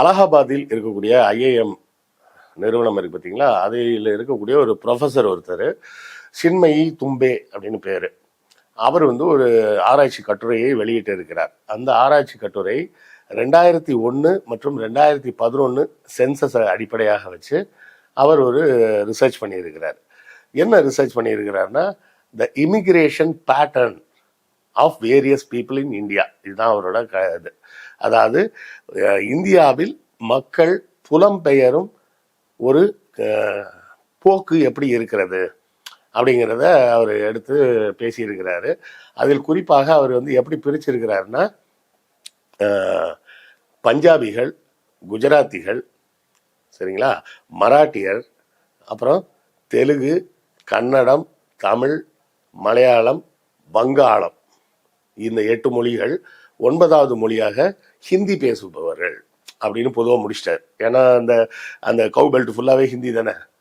அலகாபாத்தில் இருக்கக்கூடிய ஐஏஎம் நிறுவனம் இருக்கு பார்த்தீங்களா அதில் இருக்கக்கூடிய ஒரு ப்ரொஃபஸர் ஒருத்தர் சின்மயி தும்பே அப்படின்னு பேர். அவர் வந்து ஒரு ஆராய்ச்சி கட்டுரையை வெளியிட்டு இருக்கிறார். அந்த ஆராய்ச்சி கட்டுரை ரெண்டாயிரத்தி ஒன்று மற்றும் ரெண்டாயிரத்தி பதினொன்று சென்சஸை அடிப்படையாக வச்சு அவர் ஒரு ரிசர்ச் பண்ணியிருக்கிறார். என்ன research பண்ணியிருக்கிறார்னா the immigration pattern of various people in India இதுதான் அவரோட க இது. அதாவது இந்தியாவில் மக்கள் புலம்பெயரும் ஒரு போக்கு எப்படி இருக்கிறது அப்படிங்கிறத அவர் எடுத்து பேசியிருக்கிறாரு. அதில் குறிப்பாக அவர் வந்து எப்படி பிரிச்சிருக்கிறாருன்னா பஞ்சாபிகள் குஜராத்திகள் சரிங்களா மராட்டியர் அப்புறம் தெலுங்கு கன்னடம் தமிழ் மலையாளம் வங்காளம். இந்த எட்டு மொழிகள் ஒன்பதாவது மொழியாக ஹிந்தி பேசுபவர்கள் அப்படின்னு பொதுவாக முடிச்சிட்டார். ஏன்னா அந்த அந்த கவு பெல்ட் ஃபுல்லாகவே ஹிந்தி தானே?